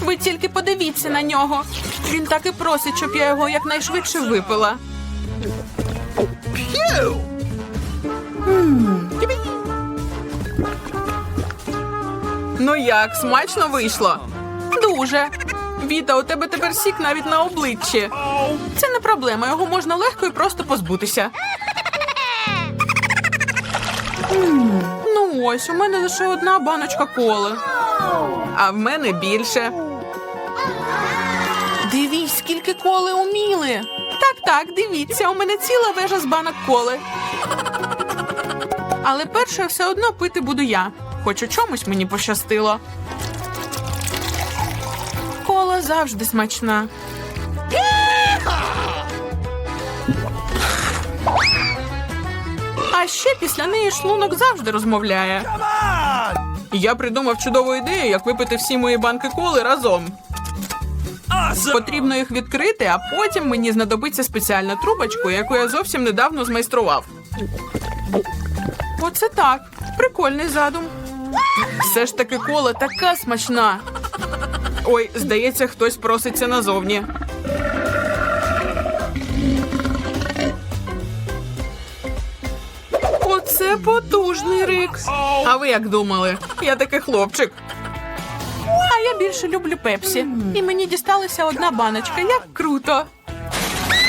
Ви тільки подивіться на нього. Він так і просить, щоб я його якнайшвидше випила. Ну як, смачно вийшло? Дуже. Віта, у тебе тепер сік навіть на обличчі. Це не проблема, його можна легко і просто позбутися. Ось, у мене лише одна баночка коли. А в мене більше. Дивись, скільки коли уміли. Так, так, дивіться, у мене ціла вежа з банок коли. Але перше все одно пити буду я. Хоч у чомусь мені пощастило. Кола завжди смачна. А ще після неї шлунок завжди розмовляє. Я придумав чудову ідею, як випити всі мої банки коли разом. Потрібно їх відкрити, а потім мені знадобиться спеціальна трубочка, яку я зовсім недавно змайстрував. Оце так. Прикольний задум. Все ж таки кола така смачна. Ой, здається, хтось проситься назовні. Потужний рик. А ви як думали? Я такий хлопчик. А я більше люблю пепсі. І мені дісталася одна баночка. Як круто.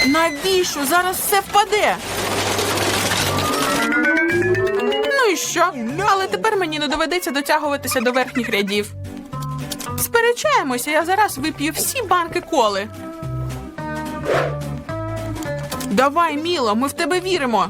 Навіщо? Зараз все впаде. Ну і що? Але тепер мені не доведеться дотягуватися до верхніх рядів. Сперечаємося, я зараз вип'ю всі банки коли. Давай, Міло, ми в тебе віримо.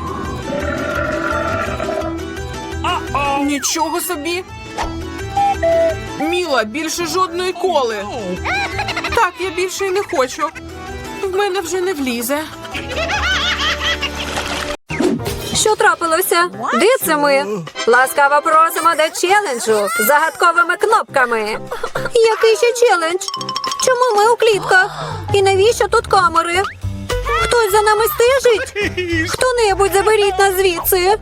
Нічого собі. Міла, більше жодної коли. Так, я більше й не хочу. В мене вже не влізе. Що трапилося? Де це ми? Ласкаво просимо до челенджу з загадковими кнопками. Який ще челендж? Чому ми у клітках? І навіщо тут камери? Хтось за нами стежить? Хто-небудь заберіть нас звідси.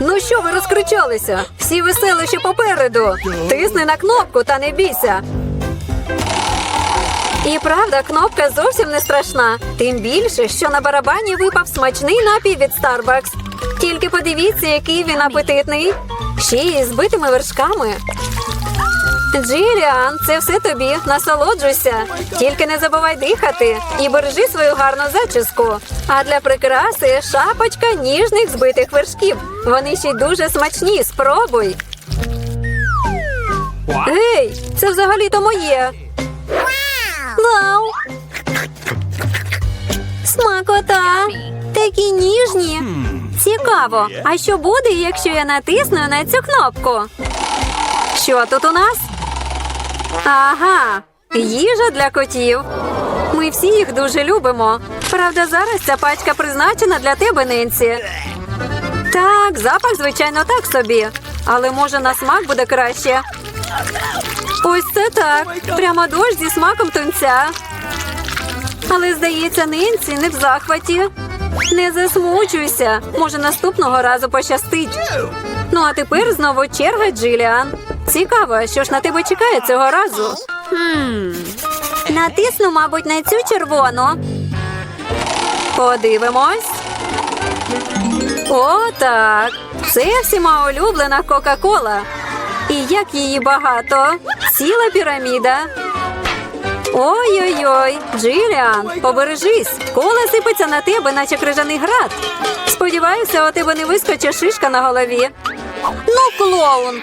Ну що ви розкричалися? Всі веселищі попереду. Тисни на кнопку та не бійся. І правда, кнопка зовсім не страшна. Тим більше, що на барабані випав смачний напій від Starbucks. Тільки подивіться, який він апетитний. Ще й збитими вершками. Джиліан, це все тобі. Насолоджуйся. Тільки не забувай дихати і бережи свою гарну зачіску. А для прикраси шапочка ніжних збитих вершків. Вони ще й дуже смачні. Спробуй. Гей, це взагалі-то моє. Вау! Смакота! Такі ніжні. Цікаво. А що буде, якщо я натисну на цю кнопку? Що тут у нас? Ага, їжа для котів. Ми всі їх дуже любимо. Правда, зараз ця пачка призначена для тебе, Ненсі. Так, запах, звичайно, так собі. Але може на смак буде краще. Ось це так. Прямо дощ зі смаком тунця. Але, здається, Ненсі не в захваті. Не засмучуйся. Може, наступного разу пощастить. Ну, а тепер знову черга Джиліан. Цікаво, що ж на тебе чекає цього разу. Хм. Натисну, мабуть, на цю червону. Подивимось. О, так. Це всіма улюблена Кока-Кола. І як її багато. Ціла піраміда. Ой-ой-ой, Джиліан, побережись. Кола сипеться на тебе, наче крижаний град. Сподіваюся, у тебе не вискочить шишка на голові. Ну, клоун.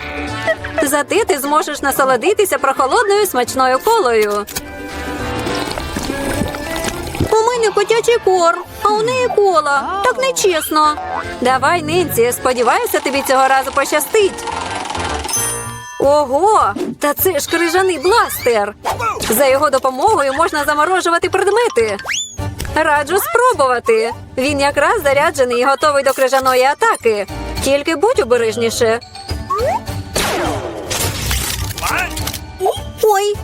Зате ти зможеш насолодитися прохолодною смачною колою. У мене котячий корм, а у неї кола. Так нечесно. Давай, Ненці, сподіваюся, тобі цього разу пощастить. Ого, та це ж крижаний бластер. За його допомогою можна заморожувати предмети. Раджу спробувати. Він якраз заряджений і готовий до крижаної атаки. Тільки будь обережніше. Ой.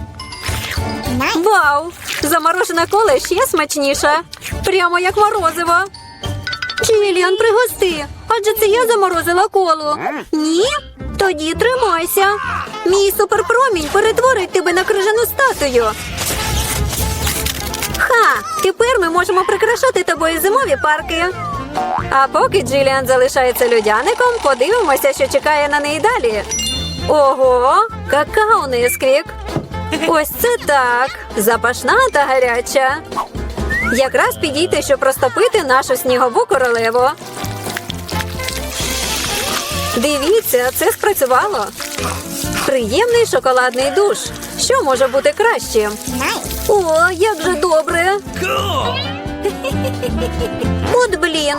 Вау! Заморожена кола ще смачніша. Прямо як морозиво. Чиліан, пригости. Адже це я заморозила колу. Ні? Тоді тримайся. Мій суперпромінь перетворить тебе на крижану статую. Ха! Тепер ми можемо прикрашати тобою зимові парки. А поки Джиліан залишається людяником, подивимося, що чекає на неї далі. Ого, какао несквік. Ось це так. Запашна та гаряча. Якраз підійти, щоб розтопити нашу снігову королеву. Дивіться, це спрацювало. Приємний шоколадний душ. Що може бути краще? О, як же добре. От блін.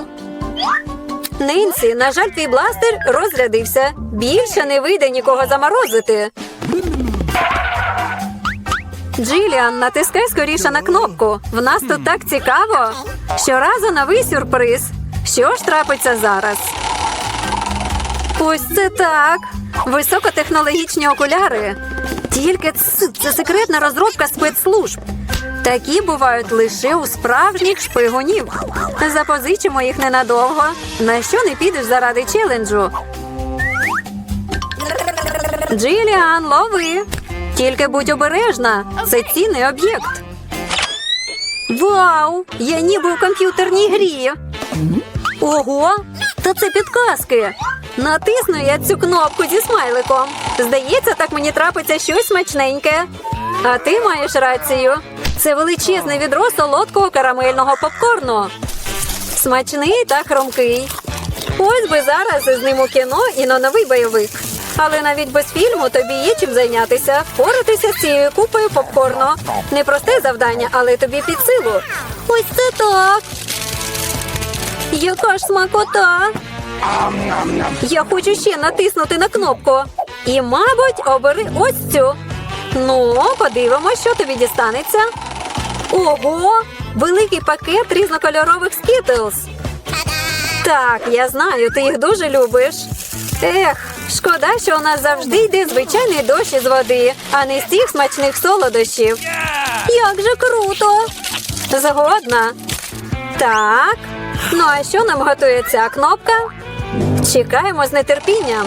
Нинсі, на жаль, твій бластер розрядився. Більше не вийде нікого заморозити. Джиліан, натискай скоріше на кнопку. В нас тут так цікаво. Щоразу новий сюрприз. Що ж трапиться зараз? Ось це так. Високотехнологічні окуляри. Тільки це секретна розробка спецслужб. Такі бувають лише у справжніх шпигунів. Запозичимо їх ненадовго. На що не підеш заради челенджу? Джиліан, лови. Тільки будь обережна. Це цінний об'єкт. Вау! Я ніби у комп'ютерній грі. Ого! Та це підказки. Натисну я цю кнопку зі смайликом. Здається, так мені трапиться щось смачненьке. А ти маєш рацію. Це величезне відро солодкого карамельного попкорну. Смачний та хромкий. Ось би зараз із ним у кіно і на новий бойовик. Але навіть без фільму тобі є чим зайнятися. Впоратися з цією купою попкорну. Непросте завдання, але тобі під силу. Ось це так. Яка ж смакота. Я хочу ще натиснути на кнопку. І, мабуть, обери ось цю. Ну, подивимось, що тобі дістанеться. Ого! Великий пакет різнокольорових скітлз. Так, я знаю, ти їх дуже любиш. Ех, шкода, що у нас завжди йде звичайний дощ із води, а не з цих смачних солодощів. Як же круто! Згодна. Так. Ну а що нам готує ця кнопка? Чекаємо з нетерпінням.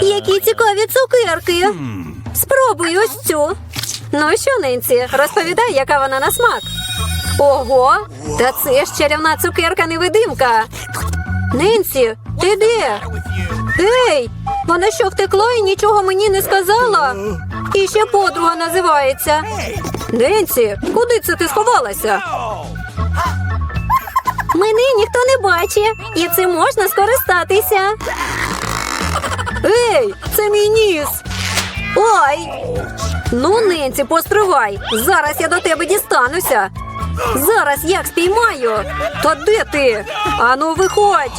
Які цікаві цукерки! Спробуй ось цю. Ну що, Ненсі, розповідай, яка вона на смак. Ого, та це ж чарівна цукерка-невидимка. Ненсі, ти де? Ей, вона що втекло і нічого мені не сказала? І ще подруга називається. Ненсі, куди це ти сховалася? Мене ніхто не бачить, і цим можна скористатися. Ей, це мій ніс. Ой. Ну, Ненці, постривай. Зараз я до тебе дістануся. Зараз як спіймаю. Та де ти? Ану, виходь.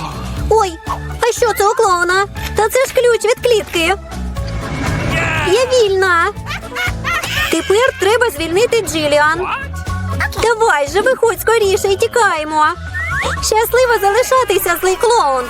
Ой, а що це у клоуна? Та це ж ключ від клітки. Я вільна. Тепер треба звільнити Джиліан. Давай же, виходь скоріше і тікаємо. Щасливо залишатися, злий клоун.